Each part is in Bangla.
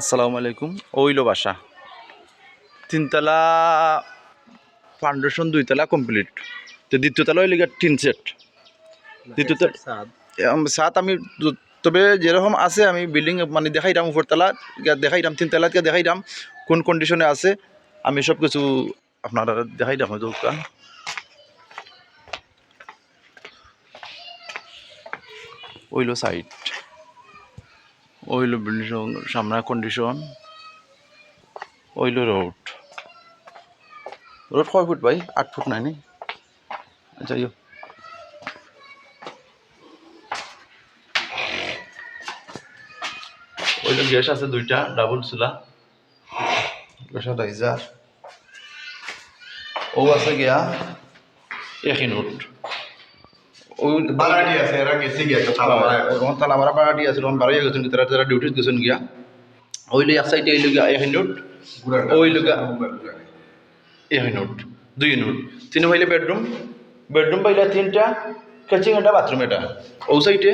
আসসালামু আলাইকুম। ওইলো বাসা। তিনতলা ফাউন্ডেশন দুইতলা কমপ্লিট তো দ্বিতীয়তলা ওই লিগে টিন সেট দ্বিতীয়তলা সাত। আমি তবে যেরকম আছে আমি বিল্ডিং মানে দেখাইলাম উপরতলা ইয়া দেখাইলাম তিনতলা থেকে দেখাইলাম কোন কন্ডিশনে আছে আমি সব কিছু আপনারা দেখাইলাম দোকান। ওইলো সাইড ওইলো বিল্ডিং সামনে কন্ডিশন ওইলো রোড রোড কয় ফুট ভাই? আট ফুট নাই নি? আচ্ছা ইয়ো। ওইলো গ্যাস আছে দুইটা, ডাবল চুলা। গ্যাসের রাইজার ও আছে গিয়া নোট ওই বারাটি আছে এরা গেছে গিয়ে ওখানে তালা মারা পাড়াটি আছে তখন বারোই গেছেন তারা তারা ডিউটি গেছেন গিয়া। ওইলে এক সাইডে ওইলে গিয়া এক নোট ওই লোকা এক নোট দুই নোট তিন পাইলে বেডরুম বেডরুম পাইলে তিনটা কিচিং এটা বাথরুম এটা। ও সাইডে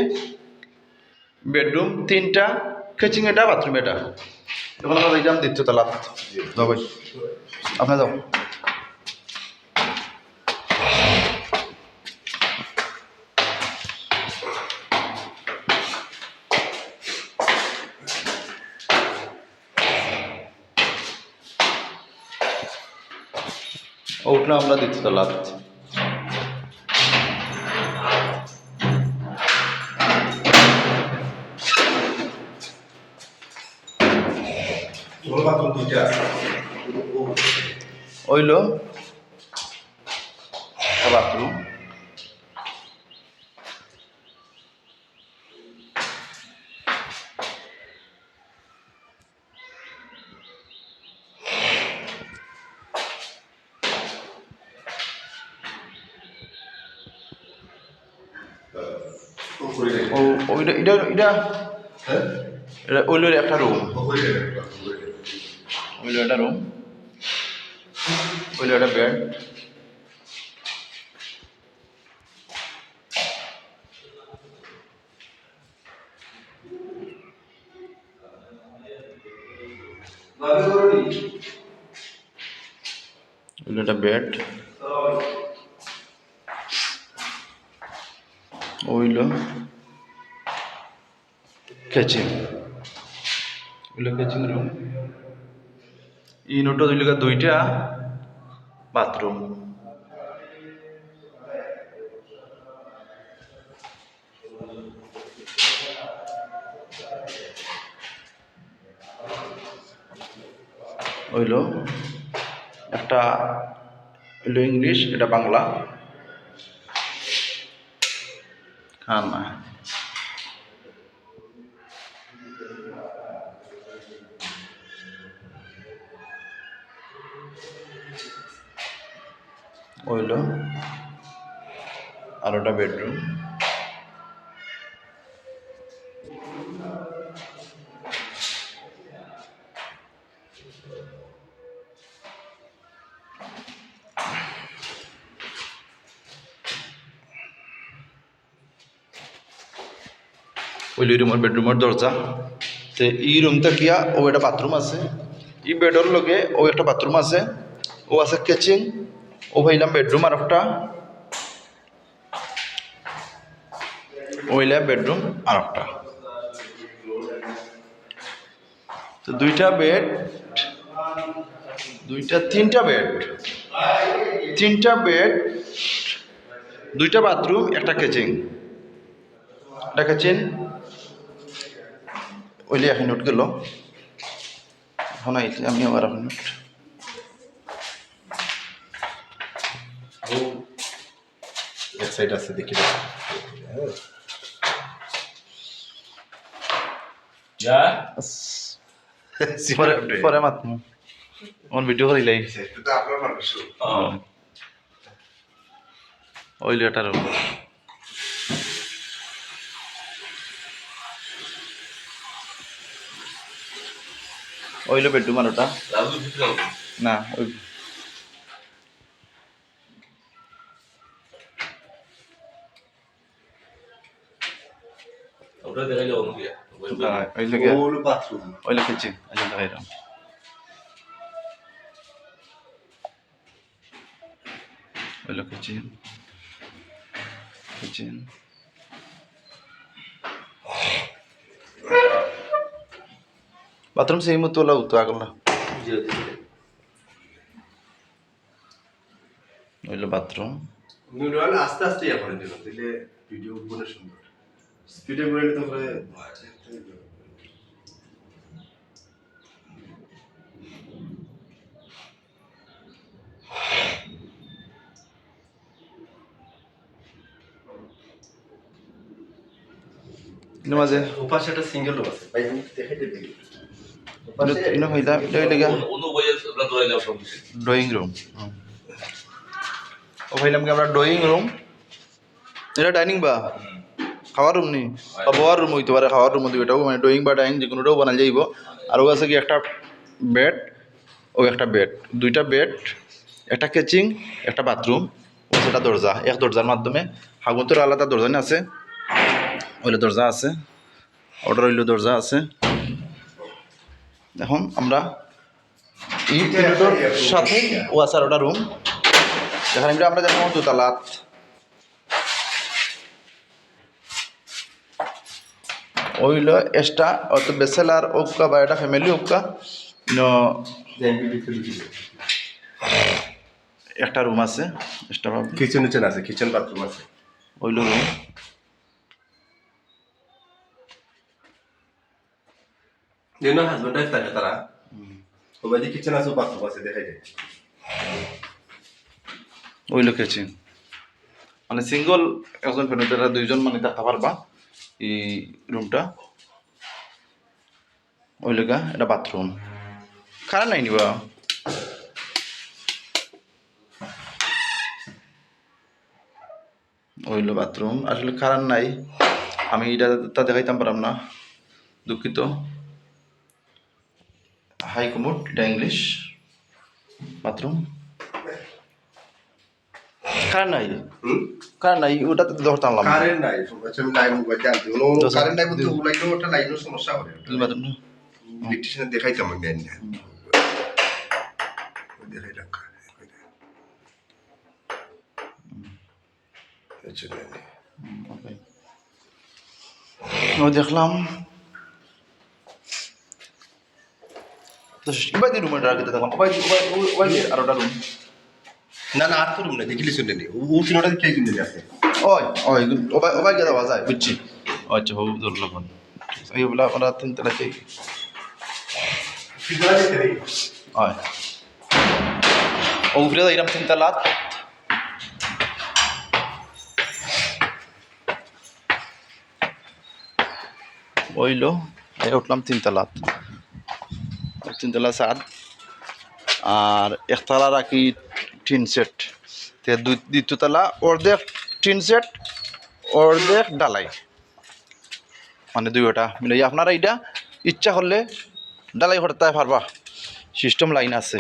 বেডরুম তিনটা কিচিং এটা বাথরুম এটা। এখন আমরা যাইতাম দ্বিতীয় তালা। যাও ভাই। আপনার যাও। উঠলাম আমরা দ্বিতীয় তলা ঝোল বাথরুম ওইলো বাথরুম। ও ওইটা এটা এটা এটা ওইলো একটা রুম পুকুরে একটা রুম ওইলো একটা বেড ওইলো একটা বেড ওইলো কিচেন ওইলো কিচেন রুম ইনোটো দুইটা দুইটা বাথরুম হইল একটা হইল ইংলিশ, এটা বাংলা। খানা হইল আর ওটা বেডরুম। ওইলি রুমের বেডরুমের দরজা। তো এই রুমটা কিয়া ও একটা বাথরুম আছে। এই বেডর লগে ও একটা বাথরুম আছে। ও আছে কিচেন ও ভাইলাম বেডরুম আর একটা। ওইলা বেডরুম আর একটা। তো দুইটা বেড দুইটা, তিনটা বেড তিনটা বেড দুইটা বাথরুম একটা কিচেন একটা কিচেন ওইলে এখন নোট গেল। এখন আমি আবার এখন এক সাইড আছে দেখি পরে পরে মাত আমার ভিডিও করে লাই ওইলে এটার ওইলো বেডরুম আর ওটা? না ওই ওটা দেখাইলে অন্য গিয়া ওইলো গিয়া ওল বাথরুম ওইলো কিচেন দেখাইলাম হইল কিচেন কিচেন বাথরুম সেই মতো ওলা উত্তর আগলা হইল বাথরুম। নুডল আস্তে আস্তে ইয়া করে দিল দিলে ভিডিও বলে সুন্দর। স্পিডে করে নিতে মাঝে একটা সিঙ্গেল রুম আছে। ভাই আমি ড্রয়িং রুম ও ভাইলাম কি আমরা? ড্রয়িং রুম এটা ডাইনিং বা খাওয়ার রুম নেই। বা রুম হইতে পারে, খাওয়ার রুম দুইটাও মানে ড্রয়িং বা ডাইনিং যে কোনোটাও বানাই যাইব। আর ও আছে কি একটা বেড ও একটা বেড দুইটা বেড একটা কেচিং একটা বাথরুম ও সেটা দরজা। এক দরজার মাধ্যমে। হাগুন্তর আলাদা দরজা আছে? ওইলে দরজা আছে। অর্ডার হইলে দরজা আছে। এখন আমরা এই সাথে ও ওটা রুম যেখানে আমরা যেমন দোতলাত ওইল এক্সট্রা অত বেসেলার ওকা বা এটা ফ্যামিলি ওকা ন একটা রুম আছে এক্সট্রা কিচেন উচেন আছে কিচেন বাথরুম আছে। ওইল রুম যেন হাজবেন্ড ওয়াইফ থাকে তারা। ওবাই কিচেন আছে বাথরুম আছে দেখাই যায় ওই কিচেন মানে সিঙ্গল একজন ফ্যামিলিরা দুইজন মানে থাকতে পারবা। এই রুমটা ওই লেগা, এটা বাথরুম খারাপ নাই নিবা ওইলো বাথরুম আসলে খারাপ নাই। আমি এটা তা দেখাইতাম পারাম না। দুঃখিত। হাই কুমুট এটা ইংলিশ বাথরুম খারাপ নাই? কারণ নাই ওটা তো ধরতে আনলাম কারেন্ট নাই নাই মোবাইল জানতে দশ- কারেন্ট নাই বলতে ওগুলাই ওটা লাইনের সমস্যা বাথরুম ইলেকট্রিশিয়ান দেখাইতাম আমি জানি না দেখাই রাখা জানি Okay. ও দেখলাম। তো এবার রুমে রাখতে দেখলাম ওই ওই আর ওটা রুম না না আর রুম না দেখিলি শুনে নি ও তিনটা কে কিনে আছে। ওই ওই ওবাই ওবাই গেলে বাজা বুঝছি। আচ্ছা হো ধরলাম এই বলা ওরা তিন তালা চাই ওই ও উপরে যাইলাম তিন তালা। ওইলো এই উঠলাম তিনতলাত তিনতলা সাত আর একতলা রাখি টিন সেট। তে দুই দ্বিতীয়তলা অর্ধেক টিন সেট, অর্ধেক ডালাই। মানে দুইটা। মিলে আপনারা এইটা ইচ্ছা করলে ডালাই করতে পারবা। সিস্টেম লাইন আছে।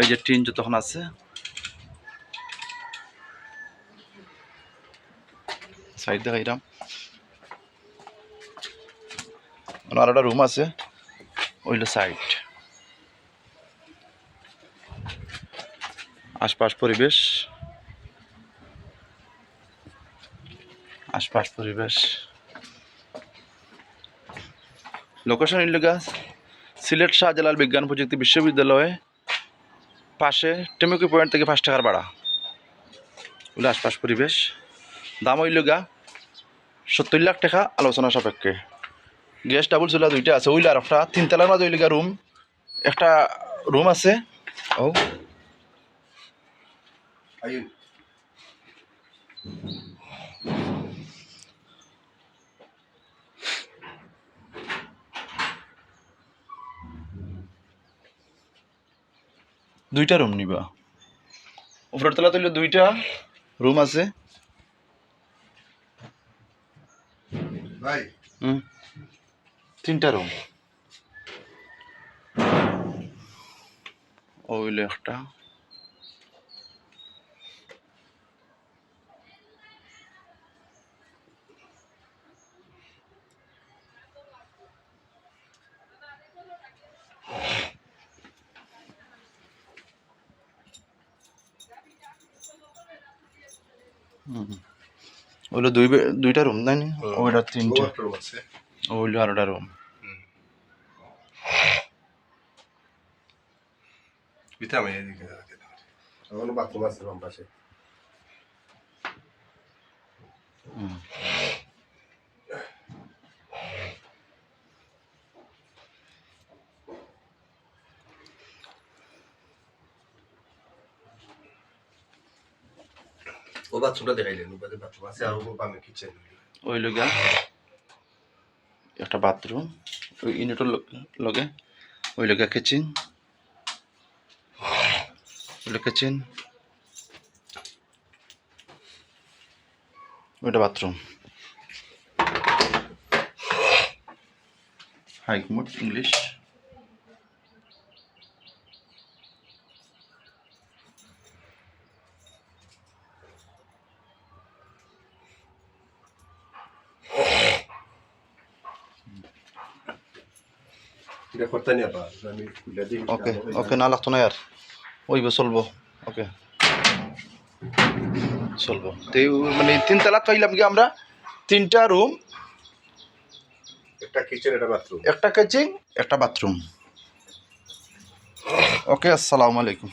এই যে টিন যতক্ষণ আছে। সাইড দেখাইলাম। আর একটা রুম আছে। ওইলো সাইড আশপাশ পরিবেশ। আশপাশ পরিবেশ। লোকেশন ইল্লুগা সিলেট শাহজালাল বিজ্ঞান প্রযুক্তি বিশ্ববিদ্যালয়ে পাশে টেমিকি পয়েন্ট থেকে পাঁচ টাকার ভাড়া। ওইলো আশপাশ পরিবেশ। দাম হইলগা সত্তর লাখ টাকা আলোচনা সাপেক্ষে। গ্যাস ডাবল চুলা দুইটা আছে, ওইলা আর একটা তিনতলার মাঝে ওইলিগা রুম একটা রুম আছে। ও। আয়ুন দুইটা রুম নিবা। উপরের তলা তৈলে দুইটা রুম আছে। ভাই। হুম। তিনটা রুম ওইলে একটা। ওইলো দুই দুইটা রুম তাই না? ওইটা তিনটা। ওইগুলো আরোটা রুম আমি এদিকে বাথরুম আছে রুম পাশে। ও কিচেন ওইলো গিয়া একটা বাথরুম, ওই ইউনিটের লগে। ওই লগে কিচেন কিচেন ওইটা বাথরুম। High commode English. এটা করতে আমি খুলে দিই ওকে ওকে না লাগতো না আর। ওইব চলবো ওকে চলবো। তো মানে তিনতলা পাইলাম কি আমরা? তিনটা রুম একটা কিচেন একটা বাথরুম একটা কিচেন একটা বাথরুম ওকে আসসালামু আলাইকুম।